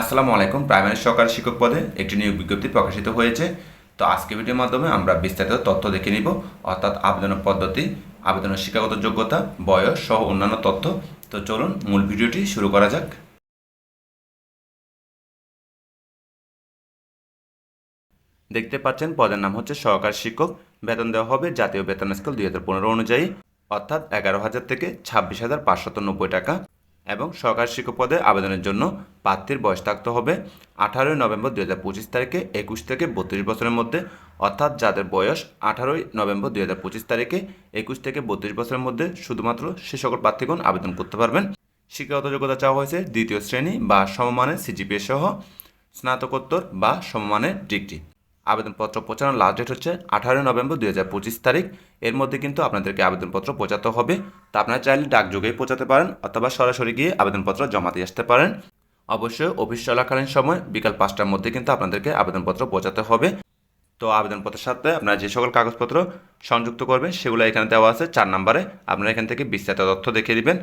আসসালামু আলাইকুম। প্রাইমারি সহকারী শিক্ষক পদে একটি নিয়োগ বিজ্ঞপ্তি প্রকাশিত হয়েছে। তো আজকে ভিডিওর মাধ্যমে আমরা বিস্তারিত তথ্য দেখে নিব। অর্থাৎ আবেদনের পদ্ধতি, আবেদনের শিক্ষাগত যোগ্যতা, বয়স সহ অন্যান্য তথ্য। তো চলুন মূল ভিডিওটি শুরু করা যাক। দেখতে পাচ্ছেন, পদের নাম হচ্ছে সহকারী শিক্ষক। বেতন দেওয়া হবে জাতীয় বেতন স্কেল দুই হাজার পনেরো অনুযায়ী। অর্থাৎ এগারো হাজার থেকে ছাব্বিশ হাজার পাঁচশত নব্বই টাকা। এবং সহকারী শিক্ষক পদে আবেদনের জন্য প্রার্থীর বয়স থাকতে হবে আঠারোই নভেম্বর দু হাজার পঁচিশ তারিখে, একুশ থেকে বত্রিশ বছরের মধ্যে, অর্থাৎ যাদের বয়স আঠারোই নভেম্বর দু হাজার পঁচিশ তারিখে, একুশ থেকে বত্রিশ বছরের মধ্যে শুধুমাত্র সে সকল প্রার্থীগণ আবেদন করতে পারবেন। শিক্ষাগত যোগ্যতা চাওয়া হয়েছে দ্বিতীয় শ্রেণি বা সমমানের সিজিপিএ সহ স্নাতকোত্তর বা সমমানের ডিগ্রি। আবেদনপত্র পৌঁছানোর লাস্ট ডেট হচ্ছে আঠারোই নভেম্বর দুই হাজার পঁচিশ তারিখ। এর মধ্যে কিন্তু আপনাদেরকে আবেদনপত্র পৌঁছাতে হবে। তা আপনারা চাইলে ডাকযোগেই পৌঁছাতে পারেন অথবা সরাসরি গিয়ে আবেদনপত্র জমা দিয়ে আসতে পারেন। অবশ্যই অফিস চলাকালীন সময় বিকাল পাঁচটার মধ্যে কিন্তু আপনাদেরকে আবেদনপত্র পৌঁছাতে হবে। তো আবেদনপত্রের সাথে আপনারা যে সকল কাগজপত্র সংযুক্ত করবেন, সেগুলো এখানে দেওয়া আছে। চার নম্বরে আপনারা এখান থেকে বিস্তারিত তথ্য দেখিয়ে দিবেন।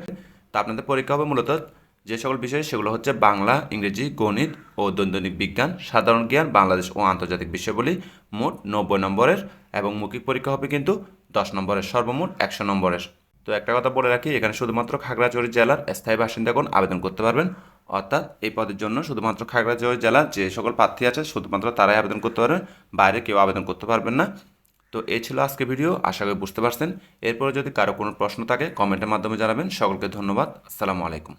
তা আপনাদের পরীক্ষা হবে মূলত যে সকল বিষয়, সেগুলো হচ্ছে বাংলা, ইংরেজি, গণিত ও দৈনিক বিজ্ঞান, সাধারণ জ্ঞান, বাংলাদেশ ও আন্তর্জাতিক বিষয়গুলি মোট নব্বই নম্বরের এবং মৌখিক পরীক্ষা হবে কিন্তু দশ নম্বরের, সর্বমোট একশো নম্বরের। তো একটা কথা বলে রাখি, এখানে শুধুমাত্র খাগড়াছড়ি জেলার স্থায়ী বাসিন্দাগণ আবেদন করতে পারবেন। অর্থাৎ এই পদের জন্য শুধুমাত্র খাগড়াছড়ি জেলার যে সকল প্রার্থী আছে, শুধুমাত্র তারাই আবেদন করতে পারবেন, বাইরে কেউ আবেদন করতে পারবেন না। তো এই ছিল আজকে ভিডিও, আশা করি বুঝতে পারছেন। এরপরে যদি কারও কোনো প্রশ্ন থাকে, কমেন্টের মাধ্যমে জানাবেন। সকলকে ধন্যবাদ। আসসালামু আলাইকুম।